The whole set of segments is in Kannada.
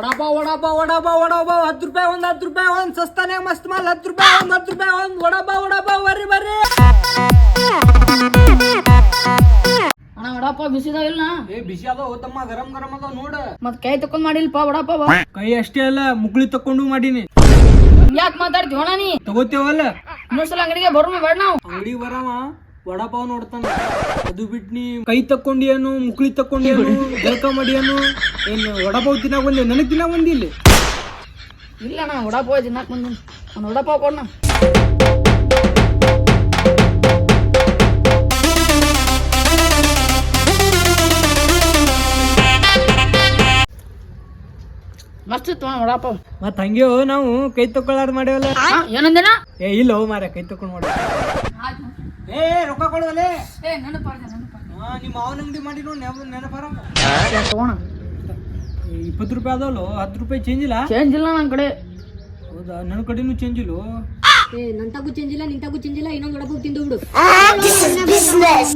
ವಡಾಪಾವ್ ವಡಾಪಾವ್ ವಡಾಪಾವ್ ವಡಾಪಾವ್ ಹತ್ತು ರೂಪಾಯಿ ಒಂದ್ ಹತ್ತು ರೂಪಾಯಿ ಒಂದ್ ಸಸ್ತಾನೆ ಮಸ್ತ್ ಮಾಲ್ ಹತ್ತು ರೂಪಾಯಿ ಒಂದ್ ಹತ್ತು ರೂಪಾಯಿ ಒಂದ್ ವಡಾಪಾವ್ ವಡಾಪಾವ್ ಬರ್ರಿ ಬರ್ರಿ. ಅಣ್ಣ ವಡಾಪಾವ್ ಬಿಸಿದಾವಿಲ್ಲ ಏ ಬಿಸಿ ಅದಾವ ತಮ್ಮ ಗರಂ ಗರಂ ಅದಾವ ನೋಡ. ಮತ್ ಕೈ ತಕೊಂಡ್ ಮಾಡಿಲ್ಪ ವಡಾಪಾವ್. ಕೈ ಅಷ್ಟೇ ಅಲ್ಲ ಮುಕ್ಳಿ ತಕೊಂಡು ಮಾಡೀನಿ. ಯಾಕೆ ಮಾತಾಡ್ತೀವಿ ಅಣ್ಣ ನೀ? ತಗೋತೇವಲ್ಲ? ಇನ್ನೊಂದ್ಸಲ ಅಂಗಡಿಗೆ ಬರೋಣ ಬೇಡ ನಾವು. ಅಂಗಡಿ ಬರವ ವಡಾಪಾವ್ ನೋಡ್ತಾನ. ಅದು ಬಿಟ್ಟು ನೀ ಕೈ ತಕ್ಕೊಂಡಿ ಏನು ಮುಕ್ಳಿ ತಕ್ಕೊಂಡಿ ಏನು ಜಳಕ ಮಾಡಿ ಏನು ವಡಪಾವ್ ವಡಾಪಾವ್ ತಿನ್ನಾಕ ಬಂದಿ? ನನಗ್ ತಿನ್ನಾಕ ಬಂದಿ ಇಲ್ಲಿ ಇಲ್ಲ ಅಣ್ಣ ವಡಾಪಾವ್ ದಿನ ಬಂದ ಅವ್ನು ವಡಾಪಾವ್ ಕೊಡ್ನ. ಮಸ್ತ್ ಇತ್ತು ಅಣ್ಣ ವಡಾಪಾವ್. ಮತ್ ಹಂಗೆ ನಾವು ಕೈ ತಕ್ಕೊಳ್ಳಾರ ಮಾಡ್ಯಾವಲ್ಲ? ಏನಂದ ಏನಂದೇನ ಏ ಇಲ್ಲ ಹೋ ಮಾರ ಕೈ ತಕೊಂಡ್ ಮಾಡ ಏ ರೊಕ್ಕ ಏ ನೆನಪಾರ್ದೆ ನೆನಪಾರ್ದೆ ಹಾ ನಿಮ್ಮ ಮಾವನ ಅಂಗಡಿ ಮಾಡಿ ನೋಡಿ ನೆನಪಾರ ತಗೋಣ. ಇಪ್ಪತ್ತು ರೂಪಾಯಿ ಅದಾವಲ್ಲ ಹತ್ತು ರೂಪಾಯಿ ಚೇಂಜ್ ಇಲ್ಲ? ಚೇಂಜ್ ಇಲ್ಲ ನನ್ನ ಕಡೆ. ಹೌದಾ? ನನ್ನ ಕಡೆನೂ ಚೇಂಜ್ ಇಲ್ಲ ಏ ನಂತಾಗೂ ಚೇಂಜ್ ಇಲ್ಲ ನಿಂತಾಗೂ ಚೇಂಜ್ ಇಲ್ಲ ಇನ್ನೊಂದು ವಡಪಾವ್ ತಿಂದು ಬಿಡು.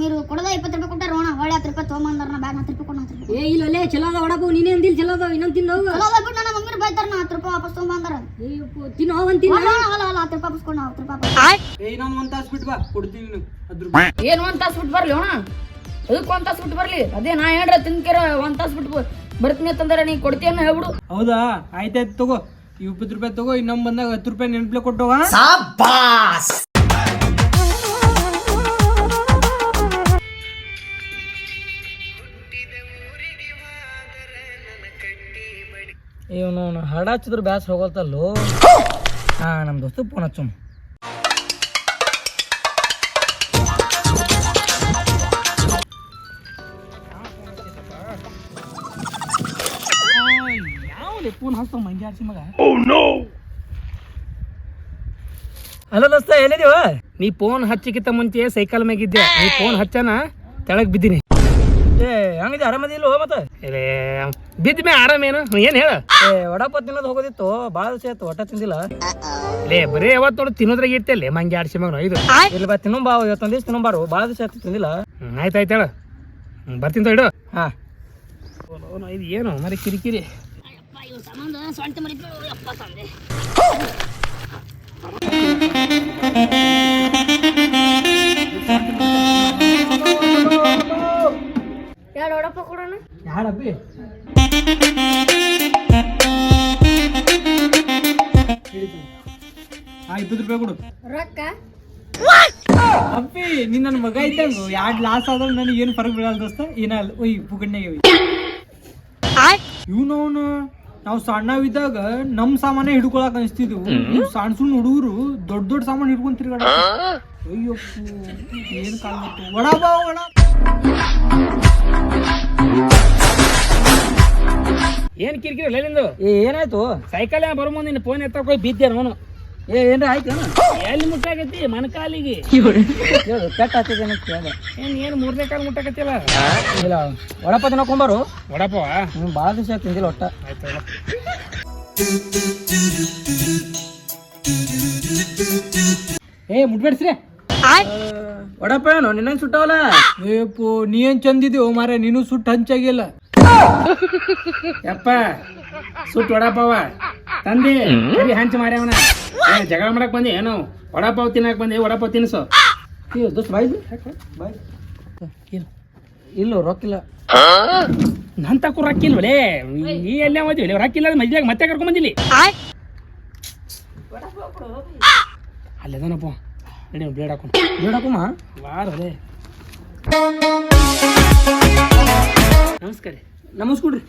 మీరు ಕೊಡದ ಇಪ್ಪತ್ತು ರೂಪಾಯಿ ಕೊಟ್ಟ ರೋಣ ಹೊಳ್ಳಿ ಹತ್ತು ರೂಪಾಯಿ ತೊಗೊಂಬಂದಾರ ನಾ ಬ್ಯಾಗ್ ಹತ್ತು ರೂಪಾಯಿ ಕೊಟ್ಟು ಹತ್ತು ರೂಪಾಯಿ ಏ ಇಲ್ಲ ಒಳ್ಳೆ ಚಲೋ ಅದ ವಡಪಾವ್ ನೀನೇ ಅಂದಿಲ್ಲ ಚಲೋ ಅದಾವ ಇನ್ನೊಂದು ತಿಂದು ಹೋಗು. ಚಲೋ ಅದ ಬೈತಾರ ನಾ ಹತ್ತು ರೂಪಾಯಿ ವಾಪಸ್ ತೊಗೊಂಬಂದಾರ ಏ ಯಪ್ಪು, ತಿನ್ನು ಒಂದ್ ತಾಸ್ ಹೊಲ ಹೊಲ ಹೊಲ ಹತ್ತು ರೂಪಾಯಿ ವಾಪಸ್ ಕೊಡು ಹತ್ತು ರೂಪಾಯಿ ಏ ಇನ್ನೊಂದು ಒಂದು ತಾಸು ಬಿಟ್ಟು ಬಾ ಕೊಡ್ತೀನಿ ನಿನಗೆ. ಹತ್ತು ರೂಪಾಯಿ ಏನು ಒಂದ್ ತಾಸು ಬಿಟ್ಟು ಬರ್ಲಿ ಅಣ್ಣ ಅದಕ್ಕೆ ಒಂದ್ ತಾಸು ಬಿಟ್ಟು ಬರ್ಲಿ. ಅದೇ ನಾ ಹೇಳ್ರ ತಿನ್ಕೇರ ಒಂದ್ ತಾಸು ಬಿಟ್ಟು ಬರ್ತೀನಿ ಅಂತಂದ್ರೆ ನೀ ಕೊಡ್ತೀಯನ್ನ ಹೇಳ್ಬಿಡು. ಹೌದಾ? ಆಯ್ತಾಯ್ತು ತಗೋ. ಈ ಇಪ್ಪತ್ತು ರೂಪಾಯಿ ತಗೋ ಇನ್ನೊಂದ್ ಬಂದಾಗ ಹತ್ತು ರೂಪಾಯಿ ನೆನ್ಪ್ಲೆ ಕೊಟ್ಟೋಗ ಇವನು ಹಾಡ ಹಚ್ಚಿದ್ರು ಬ್ಯಾಸ್ ಹೋಗಲ್ತಲ್ಲೋ? ಹಾ ನಮ್ಮ ದೋಸ್ತು ಫೋನ್ ಹಚ್ಚು. ಯಾವ ಫೋನ್ ಹಚ್ತಾವ ಹಚ್ಚಿ ಮಗ. ಹಲೋ ದೋಸ್ತ ಎಲ್ಲಿದೀವ ನೀ ಫೋನ್ ಹಚ್ಚಿಕಿತ್ತ ಮುಂಚೆ ಸೈಕಲ್ ಮ್ಯಾಗಿದ್ದೆ ನೀ ಫೋನ್ ಹಚ್ಚನ? ತೆಳಗ್ ಬಿದ್ದೀನಿ. ಏ ಹಂಗಿದ್ದೆ ಆರಾಮದಿಲ್ಲ ಮತ್ತೆ? ಬಿದ್ದ ಮೇ ಆರಾಮೇನು ಏನು? ಹೇಳ? ಏ ವಡಾಪ ತಿನ್ನೋದು ಹೋಗೋದಿತ್ತು? ಭಾಳ ದಿವಸ ಆಯ್ತು ಹೊಟ್ಟೆ ತಿಂದಿಲ್ಲ. ಲೇ ಬರೀ ಯಾವತ್ತು ನೋಡಿ ತಿನ್ನೋದ್ರಾಗ ಇರ್ತೇಲೆ ಮಂಗೆ ಆಡ್ಸಿ ಮಗನು ಇದು ಇಲ್ಲ ಬಾ ತಿನ್ನೋ ಬಾ ಇವತ್ತೊಂದು ದಿವಸ ತಿನ್ನೋ ಬಾರು ಭಾಳ ದಿವಸ ಆಯ್ತು ತಿಂದಿಲ್ಲ. ಆಯ್ತು ಆಯ್ತು ಹೇಳ. ಬರ್ತೀನಿ ಇಡು. ಹಾಂ. ಇದು ಏನು? ಮರಿ ಕಿರಿಕಿರಿ. ಸೊಂಟ ಮರಿತು ಆ ಇಪ್ಪತ್ತು ರೂಪಾಯಿ ಕೊಡು. ರೊಕ್ಕ? ಅಪ್ಪಿ ನೀನ್ ನನ್ನ ಮಗ ಇದ್ದಂಗ. ಯಾಡ್ ಲಾಸ್ ಆದ್ರೆ ನನಗೆ ಏನು ಫರಕ್ ಬೀಳಲ್ಲ ದೋಸ್ತ. ಏನಲ್ಲ ಒಯ್ ಪುಗಣ್ಯಾಗ ಇವನವನು ನಾವು ಸಣ್ಣವಿದ್ದಾಗ ನಮ್ ಸಾಮಾನೇ ಹಿಡ್ಕೊಳಕ್ ಅನಿಸ್ತಿದ್ವು. ಸಣ್ಣ ಸಣ್ಣ ಹುಡುಗರು ದೊಡ್ಡ ದೊಡ್ಡ ಸಾಮಾನು ಹಿಡ್ಕೊಂಡ್ ತಿರ್ಗಾಡ ಅಯ್ಯೋ ಏನ್ ಕಾಲ ಒಡಬಾ ವಡಾ ಬಾ ವಡಾ. ಏನ್ ಕಿರಿಕಿರಿ ಲಲಿಂದು ಏ ಏನಾಯ್ತು? ಸೈಕಲ್ ಬರೋ ಮುಂದೆ ನಿನ್ನ ಫೋನ್ ಎತ್ತಕ್ ಹೋಗಿ ಬಿದ್ದೆ ಅವನು? ಏ ಏನ್ರ ಆಯ್ತು ಎಲ್ಲಿ ಮುಟ್ಟಾಕತ್ತಿ? ಮನಕಾಲಿಗೆ ಕೆಟ್ಟ ಆಗ್ತದೆ ಏನು ಏನ್ ಏನ್ ಮೂರನೇ ಕಾಲ ಮುಟ್ಟಾಕತ್ತಿಲ್ಲ? ಇಲ್ಲ ವಡಪ್ಪ ತಿನ್ನಕೊಂಬಾರು ಹ್ಞೂ ಭಾಳ ದಿವಸ ಆಯ್ತು ತಿಂದಿಲ್ಲ ಒಟ್ಟ. ಆಯ್ತು ಏ ಮುಟ್ಬೇಡ್ಸ್ರಿ. ಒಡಪ್ಪ ಏನು ನಿನ್ನ ಸುಟ್ಟವಲ್ಲ? ಏಪು ನೀ ಏನ್ ಚಂದಿದ್ಯೋ ಮಾರ ನೀನು ಸುಟ್ಟು ಹಂಚಾಗಿಲ್ಲ ಯಪ್ಪ ಸುಟ್ಟು ವಡಾಪಾವ. ತಂದಿ ಅಲ್ಲಿ ಹಂಚ ಮಾರ್ಯವನ. ಜಗ ಜಗಳ ಮಾಡಕ್ ಬಂದಿ? ಏನೋ ವಡಾಪಾವ್ ತಿನ್ನಕ್ ಬಂದಿ? ವಡಾಪಾವ್ ತಿನ್ಸು ಏ ದೋಸ್ತ ಬಾಯ್ ಬಾಯ್? ಇಲ್ಲ ರೊಕ್ಕಿಲ್ಲ. ನನ್ ತಕ್ಕ ರೊಕ್ಕಿಲ್ವಲೇ ಈ ಎಲ್ಲ ಓದಿವಿ ರೊಕ್ಕಿಲ್ಲ ಮದ್ವೆಗೆ ಮತ್ತೆ ಕರ್ಕೊಂಡ್ ಬಂದಿಲ್ಲಿ. ಅಲ್ಲೇದನಪ್ಪ ನಡಿ ಬ್ಲೇಡ್ ಹಾಕೊಂಡು ಬ್ಲೇಡ್ ಹಾಕುಮ್ಮ ವಾರ ನಮಸ್ಕಾರ ನಮಸ್ಕೊಡ್ರಿ.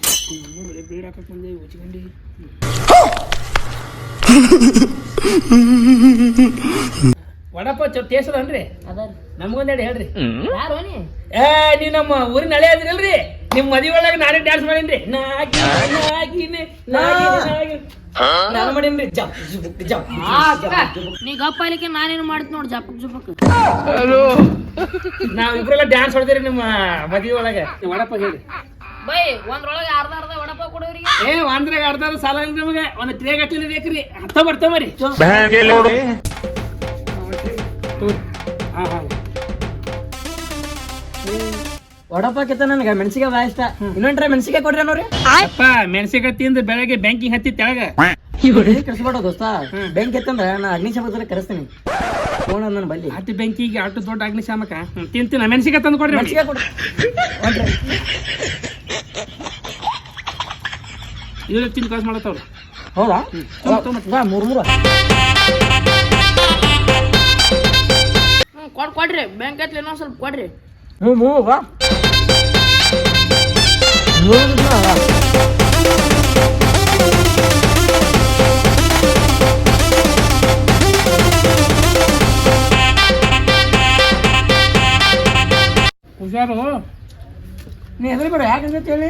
ನೋಡ್ರಿ ಬ್ಲೇಡ್ ಹಾಕಕ್ ಬಂದೆ ಉಚ್ಕೊಂಡಿ ವಡಪ್ಪ ಚೊ ಟೇಸ್ಟದನ್ರಿ ಅದಾರ. ನಮ್ಗೊಂದೆರಡು ಹೇಳ್ರಿ. ಯಾರು ನೀ ಏ ನೀವ್ ನಮ್ಮ ಊರಿನ ಹಳೆ ಅದ್ರಲ್ರಿ? ನಿಮ್ ಮದಿ ಒಳಗ ನಾನೇ ಡ್ಯಾನ್ಸ್ ಮಾಡೀನ್ರಿ. ನಾನು ಮಾಡೀನಿ ಜಪ್ ಜುಬುಕ್ ಜಪ್ ನೀ ಗಪ್ಪ ಅಲಿಕ್ಕೆ ನಾನೇನು ಮಾಡ್ತೀನಿ ನೋಡಿ ಜಪಕ್ ಜುಪಕ್ ನಾವ್ ಇಬ್ರೆಲ್ಲ ಡ್ಯಾನ್ಸ್ ಹೊಡೆದಿರಿ ನಿಮ್ಮ ಮದಿ ಒಳಗೆ. ವಡಪ್ಪ ಹೇಳಿ ಬೈ ಒಂದ್ರೊಳಗೆ ಅರ್ಧ ಅರ್ಧ ವಡಪ ಕೊಡೋರಿಗೆ. ಏ ಒಂದ್ರಾಗ ಅರ್ಧ ಸಾಲ ಇಲ್ಲ ನಮಗೆ. ಒಂದು ಟ್ರೇ ಗಟ್ಟಲೆ ಬೇಕ್ರಿ. ಹತ್ತ ಬರ್ತಮರಿ ಹಾ ಹಾ ವಡಪಾಕಿತ್ತ ನನಗೆ ಮೆಣಸಿಗೆ ಭಾಳ ಇಷ್ಟ. ಇನ್ನೊಂದ್ರೆ ಮೆಣಸಿಗೆ ಕೊಡ್ರಿ ಅನ್ನೋರಿ? ಅಪ್ಪ ಮೆಣಸಿಕಾಯಿ ತಿಂದು ಬೆಳಗ್ಗೆ ಬ್ಯಾಂಕಿಂಗ್ ಹತ್ತಿ ತೆಳಗ. ಕರ್ಸ್ಬೇಡ ದೋಸ್ತ? ಬ್ಯಾಂಕ್ ಎತ್ತಂದ್ರೆ ನಾ ಅಗ್ನಿಶಾಮಕದಲ್ಲಿ ಕರೆಸ್ತೀನಿ. ಫೋನ್ ನನ್ನ ಬಲ್ಲಿ. ಹತ್ತಿ ಬ್ಯಾಂಕಿಗೆ ಅಷ್ಟು ದೊಡ್ಡ ಅಗ್ನಿಶಾಮಕ ತಿಂತೀನಿ. ಮೆಣಸಿಕಾಯಿ ತಂದು ಕೊಡ್ರಿ. ಮೆಣಸಿಗೆ ಕೊಡ್ರಿ ತಿನ್ ತಿಂದು ಕಾಸು ಮಾಡತ್ತವ್ರು. ಹೌದಾ? ಬಾ ಮೂರು ಮೂರು. ಹ್ಞೂ ಕೊಡ್ ಕೊಡ್ರಿ. ಬ್ಯಾಂಕ್ ಐತ್ಲಿ ಇನ್ನೊಂದು ಸ್ವಲ್ಪ ಕೊಡ್ರಿ. ಹ್ಞೂ ಮೂ ಬಾ. ಹುಷಾರು. ನೀ ಹೆಸರು ಬೇಡ ಯಾಕಂದ್ರೆ ಅಂತ ಹೇಳಿ?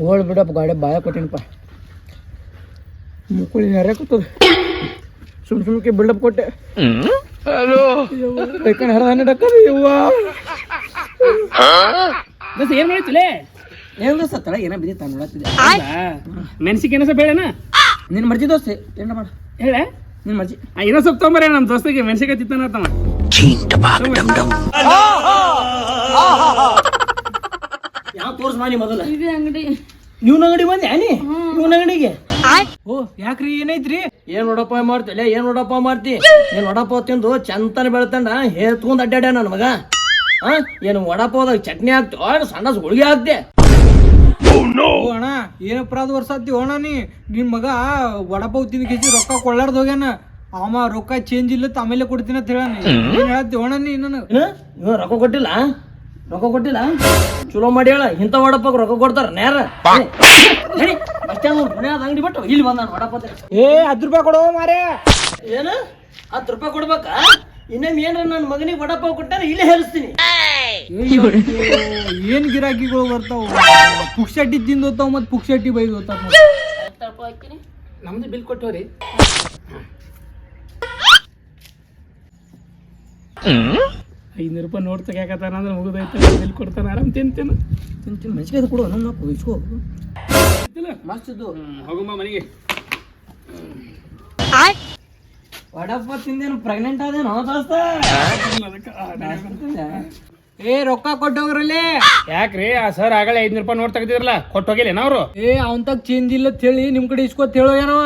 ಹೋಳ್ ಬಿಡಪ್ಪ ಗಾಡಿ ಬಾಯ ಕೊಟ್ಟಿನಪ್ಪ. ಮುಕ್ಕುಳಿ ನೆರೆ ಕೂತದ. ಸುಮ್ ಸುಮ್ಕೆ ಬಿಲ್ಡಪ್ ಕೊಟ್ಟೆ. ಹಲೋ ಯವ್ವ. ದೋಸ್ತ ಏನ್ ಮಾಡಿತಿಲೇ ಏನು ದೋಸ್ತ ತಳ ಏನೋ ಬಿದ್ದಿತ್ತ ನೋಡತ್ತಿದೆ ಮೆಣಸಿಗೆ ಏನಸ ಬೇಡನ ನಿನ್ನ ಮರ್ಜಿ ದೋಸ್ತಿ ಏನ ಮಾಡ. ಹೇಳ? ನಿನ್ ಮರ್ಜಿ. ಆ, ಏನೋ ಸ್ವಲ್ಪ ತೊಗೊಂಬರ ನಮ್ಮ ದೋಸ್ತಿಗೆ ಮೆಣಸಿಕಾಯಿ ತಿತ್ತಾನ ಬಾಕ್ ಮಾಡಿ ಮೊದಲ. ಇದು ಅಂಗಡಿ. ಇವ್ನ ಅಂಗಡಿ ಬಂದೆ ನೀ ಇವ್ನ ಅಂಗಡಿಗೆ? ಓ ಯಾಕ್ರಿ ಏನೈತ್ರಿ? ಏನ್ ನೋಡಪ್ಪ ಮಾಡ್ತಿಲ್ಲ ಏನ್ ನೋಡಪ್ಪ ಮಾಡ್ತಿ? ಏನ್ ನೋಡಪ್ಪ ತಿಂದು ಚಂತನ ಬೆಳ್ತಂಡ ಹೇತ್ಕೊಂಡ್ ಅಡ್ಡಾಡ ನನ್ನ ಮಗ. ಆ ಏನು ಹೋದಾಗ ಚಟ್ನಿ ಹಾಕ್ತಿ? ಏನು ಸಣ್ಣ ಗುಳಿಗೆ ಹಾಕ್ತೆ? ಅಣ್ಣ ಏನ್ ಅಪರಾಧ ವರ್ಷತ್ತಿ ಅಣ್ಣ ನೀ ನಿನ್ ಮಗ ವಡಪಾವ್ ತಿಂದ ಕೆಜಿ ರೊಕ್ಕ ಕೊಳ್ಳಾರ್ದ ಹೋಗ್ಯಾನ. ಅವ ರೊಕ್ಕ ಚೇಂಜ್ ಇಲ್ಲ ಆಮೇಲೆ ಕೊಡ್ತೀನಿ ಅಂತ ಹೇಳಿ ಏನ್ ಹೇಳತ್ತಿ ಅಣ್ಣ ನೀ ನನಗ ಏನು ರೊಕ್ಕ ಕೊಟ್ಟಿಲ್ಲ? ರೊಕ್ಕ ಕೊಟ್ಟಿಲ್ಲ? ಚಲೋ ಮಾಡಿ ಹೇಳ ಇಂಥ ವಡಪಾವ್ ರೊಕ್ಕ ಕೊಡ್ತಾರ ನೇರ ಅಂಗಡಿ ಬಿಟ್ಟು ಇಲ್ಲಿ ಬಂದ ವಡಪ್ಪ ಏ ಹತ್ತು ರೂಪಾಯಿ ಕೊಡೋ ಮಾರೇ ಏನು? ಹತ್ತು ರೂಪಾಯಿ ಕೊಡ್ಬೇಕಾ? ಇನ್ನೊಮ್ಮೆ ಏನ್ರ ನನ್ನ ಮಗನಿಗೆ ವಡಪಾವ್ ಕೊಟ್ಟಾರ ಇಲ್ಲೇ ಹೇರಿಸ್ತೀನಿ ಏನ್ ಗಿರಾಕಿಗಳು ಬರ್ತಾವ? ಪುಕ್ಷಟ್ಟಿ ತಿಂದು ಹೋಗ್ತಾವ ಮತ್ ಪುಕ್ಷಟ್ಟಿ ಬೈದು ಹೋಗ್ತಾವ ನಮ್ದು ಬಿಲ್ ಕೊಟ್ಟವ್ರಿ ಐನೂರು ರೂಪಾಯಿ ನೋಟ್ ತೆಗ್ಯಾಕತ್ತಾನ ಅಂದ್ರೆ ಮುಗಿದೈತೆ ಬಿಲ್ ಕೊಡ್ತಾನ ಆರಾಮ್ ತಿಂತೇನು ತಿಂತೀನಿ ಮೆಣಸಿಗೆ ಕೊಡು ನಮ್ಮ ಇಸ್ಕೋ. ಮಸ್ತ್ ಇದ್ದು ಹೋಗಮ್ಮ ಮನೆಗೆ. ವಡಪ್ಪ ತಿಂದೇನು ಪ್ರೆಗ್ನೆಂಟ್ ಆದೇನೋ ದೋಸ್ತ? ಏ ರೊಕ್ಕ ಕೊಟ್ಟೋಗ್ರಲ್ಲಿ ಯಾಕ್ರಿ ಆ ಸರ್ ಆಗಲೇ ಐದ್ನೂರು ರೂಪಾಯಿ ನೋಟ್ ತೆಗ್ದಿರಲ್ಲ ಕೊಟ್ಟು ಹೋಗಿಲ್ಲೇನ ಅವರು? ಏ ಅವನ್ ತಗ ಚೇಂಜ್ ಇಲ್ಲ ಅಂತ ಹೇಳಿ ನಿಮ್ ಕಡೆ ಇಸ್ಕೋತ್ ಹೇಳೋ ಏನವ